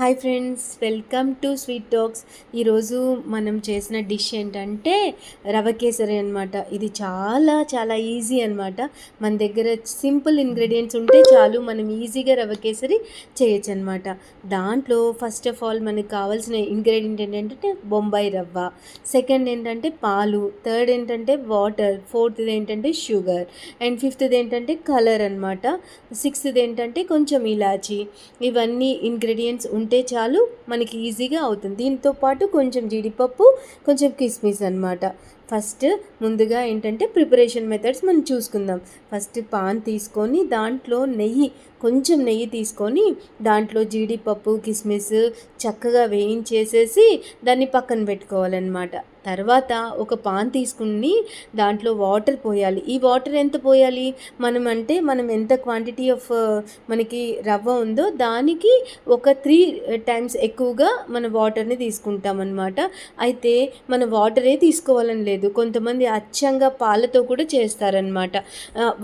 Hi friends welcome to Sweet Talks. ఈరోజు మనం చేసిన డిష్ ఏంటంటే రవ కేసరి అనమాట ఇది చాలా చాలా ఈజీ అనమాట మన దగ్గర సింపుల్ ఇంగ్రీడియంట్స్ ఉంటే చాలు మనం ఈజీగా రవ కేసరి చేయొచ్చు అనమాట దాంట్లో ఫస్ట్ ఆఫ్ ఆల్ మనకు కావాల్సిన ఇంగ్రీడియంట్ ఏంటంటే బొంబాయి రవ్వ. సెకండ్ ఏంటంటే పాలు. థర్డ్ ఏంటంటే వాటర్ ఫోర్త్ది ఏంటంటే షుగర్ అండ్ ఫిఫ్త్ది ఏంటంటే కలర్ అనమాట సిక్స్త్ది ఏంటంటే కొంచెం ఇలాచి. ఇవన్నీ ఇంగ్రీడియంట్స్ ఉంటే చాలు మనకి ఈజీగా అవుతుంది. దీంతో పాటు కొంచెం జీడిపప్పు కొంచెం కిస్మిస్ అనమాట ఫస్ట్ ముందుగా ఏంటంటే ప్రిపరేషన్ మెథడ్స్ మనం చూసుకుందాం. ఫస్ట్ పాన్ తీసుకొని దాంట్లో నెయ్యి కొంచెం నెయ్యి తీసుకొని దాంట్లో జీడిపప్పు కిస్మిస్ చక్కగా వేయించేసేసి దాన్ని పక్కన పెట్టుకోవాలన్నమాట. తర్వాత ఒక పాన్ తీసుకుని దాంట్లో వాటర్ పోయాలి. ఈ వాటర్ ఎంత పోయాలి? మనం అంటే మనం ఎంత క్వాంటిటీ ఆఫ్ మనకి రవ్వ ఉందో దానికి ఒక త్రీ టైమ్స్ ఎక్కువగా మన వాటర్ని తీసుకుంటాం అనమాట అయితే మన వాటరే తీసుకోవాలని లేదు. కొంతమంది అచ్చంగా పాలతో కూడా చేస్తారనమాట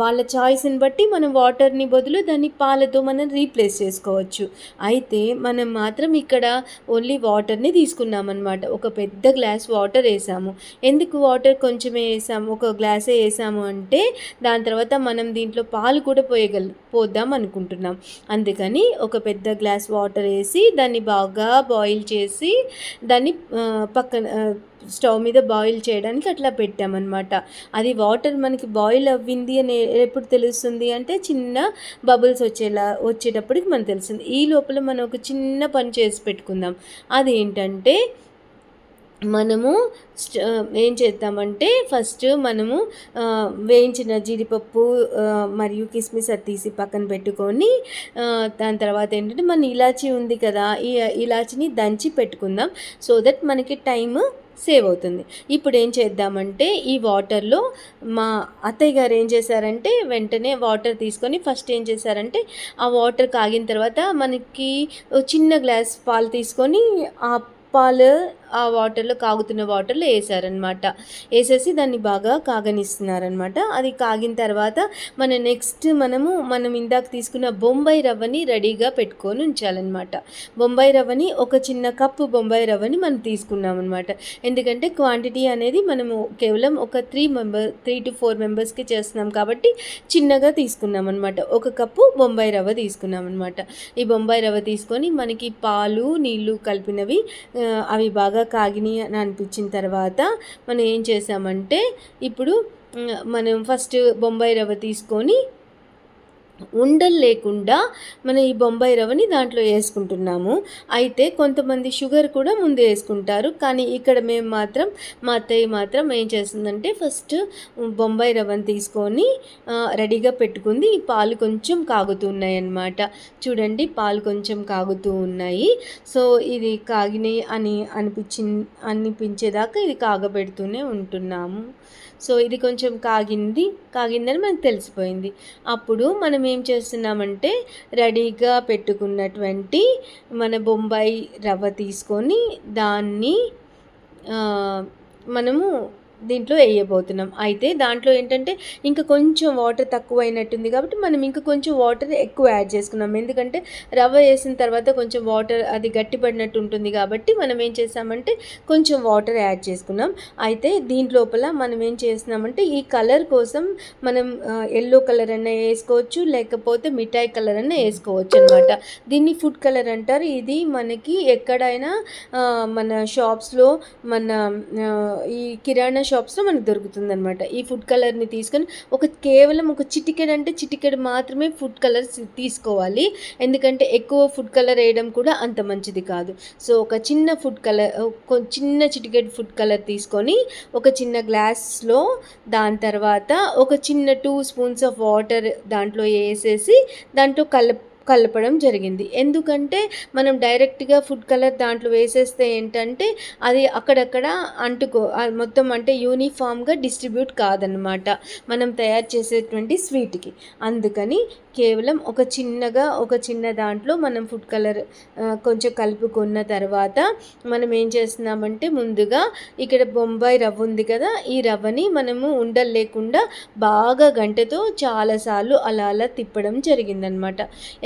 వాళ్ళ చాయిస్ని బట్టి మనం వాటర్ని బదులు దాన్ని పాలతో మనం రీప్లేస్ చేసుకోవచ్చు. అయితే మనం మాత్రం ఇక్కడ ఓన్లీ వాటర్ని తీసుకున్నాం అనమాట ఒక పెద్ద గ్లాస్ వాటర్ వేసాము. ఎందుకు వాటర్ కొంచెమే వేసాము? ఒక గ్లాసే వేసాము అంటే దాని తర్వాత మనం దీంట్లో పాలు కూడా పోయగల పోద్దాం అనుకుంటున్నాం. అందుకని ఒక పెద్ద గ్లాస్ వాటర్ వేసి దాన్ని బాగా బాయిల్ చేసి దాన్ని పక్కన స్టవ్ మీద బాయిల్ చేయడానికి అట్లా పెట్టామన్నమాట. అది వాటర్ మనకి బాయిల్ అవ్వింది అని ఎప్పుడు తెలుస్తుంది అంటే చిన్న బబుల్స్ వచ్చేలా వచ్చేటప్పటికి మనకు తెలుస్తుంది. ఈ లోపల మనం ఒక చిన్న పని చేసి పెట్టుకుందాం. అదేంటంటే మనము ఏం చేద్దామంటే ఫస్ట్ మనము వేయించిన జీడిపప్పు మరియు కిస్మిస్ అది తీసి పక్కన పెట్టుకొని దాని తర్వాత ఏంటంటే మన ఇలాచీ ఉంది కదా ఈ ఇలాచీని దంచి పెట్టుకుందాం. సో దట్ మనకి టైము సేవ్ అవుతుంది. ఇప్పుడు ఏం చేద్దామంటే ఈ వాటర్లో మా అత్తయ్య గారు ఏం చేశారంటే వెంటనే వాటర్ తీసుకొని ఫస్ట్ ఏం చేశారంటే ఆ వాటర్ కాగిన తర్వాత మనకి చిన్న గ్లాస్ పాలు తీసుకొని ఆ పాలు ఆ వాటర్లో కాగుతున్న వాటర్లో వేసారనమాట వేసేసి దాన్ని బాగా కాగనిస్తున్నారనమాట అది కాగిన తర్వాత మన నెక్స్ట్ మనము మనం ఇందాక తీసుకున్న బొంబాయి రవ్వని రెడీగా పెట్టుకొని ఉంచాలన్నమాట. బొంబాయి రవ్వని ఒక చిన్న కప్పు బొంబాయి రవ్వని మనం తీసుకున్నాం అనమాట ఎందుకంటే క్వాంటిటీ అనేది మనము కేవలం ఒక three member three two four మెంబర్స్కి చేస్తున్నాం కాబట్టి చిన్నగా తీసుకున్నాం అనమాట ఒక కప్పు బొంబాయి రవ్వ తీసుకున్నాం అనమాట ఈ బొంబాయి రవ్వ తీసుకొని మనకి పాలు నీళ్ళు కలిపినవి అవి బాగా కాగినాయి అని అనిపించిన తర్వాత మనం ఏం చేసామంటే ఇప్పుడు మనం ఫస్ట్ బొంబాయి రవ్వ తీసుకొని ఉండలు లేకుండా మనం ఈ బొంబాయి రవ్వని దాంట్లో వేసుకుంటున్నాము. అయితే కొంతమంది షుగర్ కూడా ముందు వేసుకుంటారు. కానీ ఇక్కడ మేము మాత్రం మా అత్తయ్య మాత్రం ఏం చేస్తుందంటే ఫస్ట్ బొంబాయి రవ్వని తీసుకొని రెడీగా పెట్టుకుంది. ఈ పాలు కొంచెం కాగుతున్నాయి అన్నమాట చూడండి పాలు కొంచెం కాగుతూ ఉన్నాయి. సో ఇది కాగినాయి అని అనిపించి అనిపించేదాకా ఇది కాగబెడుతూనే ఉంటున్నాము. సో ఇది కొంచెం కాగింది కాగిందని మనకు తెలిసిపోయింది. అప్పుడు మనం ఏం చేస్తున్నామంటే రెడీగా పెట్టుకున్నటువంటి మన బొంబాయి రవ్వ తీసుకొని దాన్ని మనము దీంట్లో వేయబోతున్నాం. అయితే దాంట్లో ఏంటంటే ఇంకా కొంచెం వాటర్ తక్కువ అయినట్టుంది కాబట్టి మనం ఇంకా కొంచెం వాటర్ ఎక్కువ యాడ్ చేసుకున్నాం. ఎందుకంటే రవ్వ వేసిన తర్వాత కొంచెం వాటర్ అది గట్టిపడినట్టు ఉంటుంది కాబట్టి మనం ఏం చేసామంటే కొంచెం వాటర్ యాడ్ చేసుకున్నాం. అయితే దీని లోపల మనం ఏం చేస్తున్నామంటే ఈ కలర్ కోసం మనం ఎల్లో కలర్ అన్న వేసుకోవచ్చు లేకపోతే మిఠాయి కలర్ అన్న వేసుకోవచ్చు అనమాట దీన్ని ఫుడ్ కలర్ అంటారు. ఇది మనకి ఎక్కడైనా మన షాప్స్లో మన ఈ కిరాణా షాప్స్లో మనకు దొరుకుతుందనమాట ఈ ఫుడ్ కలర్ని తీసుకొని ఒక కేవలం ఒక చిటికెడ్ అంటే చిటికెడ్ మాత్రమే ఫుడ్ కలర్స్ తీసుకోవాలి. ఎందుకంటే ఎక్కువ ఫుడ్ కలర్ వేయడం కూడా అంత మంచిది కాదు. సో ఒక చిన్న ఫుడ్ కలర్ చిన్న చిటికెడ్ ఫుడ్ కలర్ తీసుకొని ఒక చిన్న గ్లాస్లో దాని తర్వాత ఒక చిన్న టూ స్పూన్స్ ఆఫ్ వాటర్ దాంట్లో వేసేసి దాంట్లో కలప కలపడం జరిగింది. ఎందుకంటే మనం డైరెక్ట్గా ఫుడ్ కలర్ దాంట్లో వేసేస్తే ఏంటంటే అది అక్కడక్కడ అంటుకో మొత్తం అంటే యూనిఫామ్గా డిస్ట్రిబ్యూట్ కాదనమాట మనం తయారు చేసేటువంటి స్వీట్కి. అందుకని కేవలం ఒక చిన్నగా ఒక చిన్న దాంట్లో మనం ఫుడ్ కలర్ కొంచెం కలుపుకున్న తర్వాత మనం ఏం చేస్తున్నామంటే ముందుగా ఇక్కడ బొంబాయి రవ్వ ఉంది కదా ఈ రవ్వని మనము ఉండలు లేకుండా బాగా గంటతో చాలాసార్లు అలా అలా తిప్పడం జరిగిందనమాట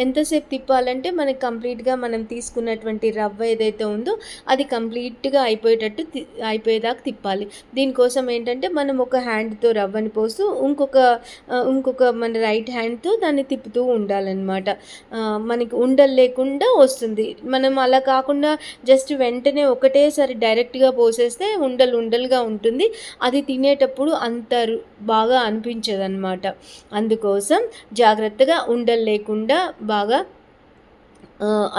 ఎంతసేపు తిప్పాలంటే మనకి కంప్లీట్గా మనం తీసుకున్నటువంటి రవ్వ ఏదైతే ఉందో అది కంప్లీట్గా అయిపోయేటట్టు తి- అయిపోయేదాకా తిప్పాలి. దీనికోసం ఏంటంటే మనం ఒక హ్యాండ్తో రవ్వని పోస్తూ ఇంకొక ఇంకొక మన రైట్ హ్యాండ్తో దాన్ని తిప్పుతూ ఉండాలన్నమాట. మనకి ఉండలు లేకుండా వస్తుంది. మనం అలా కాకుండా జస్ట్ వెంటనే ఒకటేసారి డైరెక్ట్గా పోసేస్తే ఉండలు ఉండలుగా ఉంటుంది. అది తినేటప్పుడు అంత బాగా అనిపించదన్నమాట. అందుకోసం జాగ్రత్తగా ఉండలు లేకుండా బాగా బాగా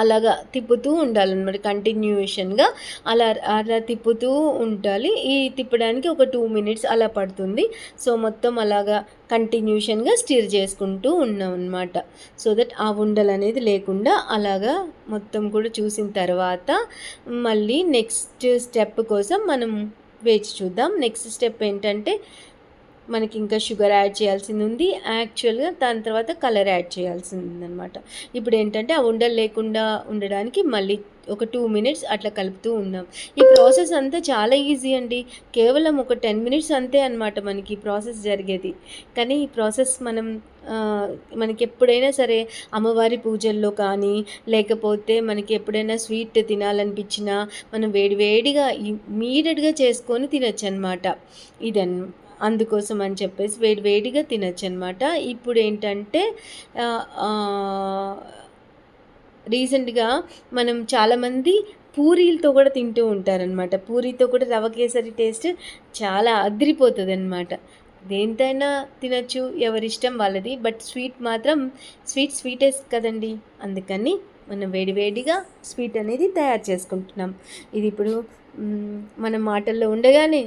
అలాగా తిప్పుతూ ఉండాలన్నమాట. కంటిన్యూషన్గా అలా అలా తిప్పుతూ ఉండాలి. ఈ తిప్పడానికి ఒక టూ మినిట్స్ అలా పడుతుంది. సో మొత్తం అలాగా కంటిన్యూషన్గా స్టిర్ చేసుకుంటూ ఉన్నాం అనమాట సో దట్ ఆ ఉండలు అనేది లేకుండా అలాగా మొత్తం కూడా చూసిన తర్వాత మళ్ళీ నెక్స్ట్ స్టెప్ కోసం మనం వేచి చూద్దాం. నెక్స్ట్ స్టెప్ ఏంటంటే మనకి ఇంకా షుగర్ యాడ్ చేయాల్సింది ఉంది యాక్చువల్గా దాని తర్వాత కలర్ యాడ్ చేయాల్సింది ఉందన్నమాట ఇప్పుడు ఏంటంటే ఆ ఉండలు లేకుండా ఉండడానికి మళ్ళీ ఒక టూ మినిట్స్ అట్లా కలుపుతూ ఉన్నాం. ఈ ప్రాసెస్ అంతా చాలా ఈజీ అండి. కేవలం ఒక టెన్ మినిట్స్ అంతే అనమాట మనకి ఈ ప్రాసెస్ జరిగేది. కానీ ఈ ప్రాసెస్ మనం మనకి ఎప్పుడైనా సరే అమ్మవారి పూజల్లో కానీ లేకపోతే మనకి ఎప్పుడైనా స్వీట్ తినాలనిపించినా మనం వేడివేడిగా ఇమీడియట్గా చేసుకొని తినచ్చు అనమాట ఇదన్ అందుకోసం అని చెప్పేసి వేడి వేడిగా తినచ్చు అనమాట ఇప్పుడు ఏంటంటే రీసెంట్గా మనం చాలామంది పూరీలతో కూడా తింటూ ఉంటారనమాట పూరీతో కూడా రవ కేసరి టేస్ట్ చాలా అదిరిపోతుంది అనమాట దేంతైనా తినచ్చు ఎవరిష్టం వాళ్ళది. బట్ స్వీట్ మాత్రం స్వీట్ స్వీటెస్ట్ కదండి. అందుకని మనం వేడివేడిగా స్వీట్ అనేది తయారు చేసుకుంటున్నాం. ఇది ఇప్పుడు మన మాటల్లో ఉండగానే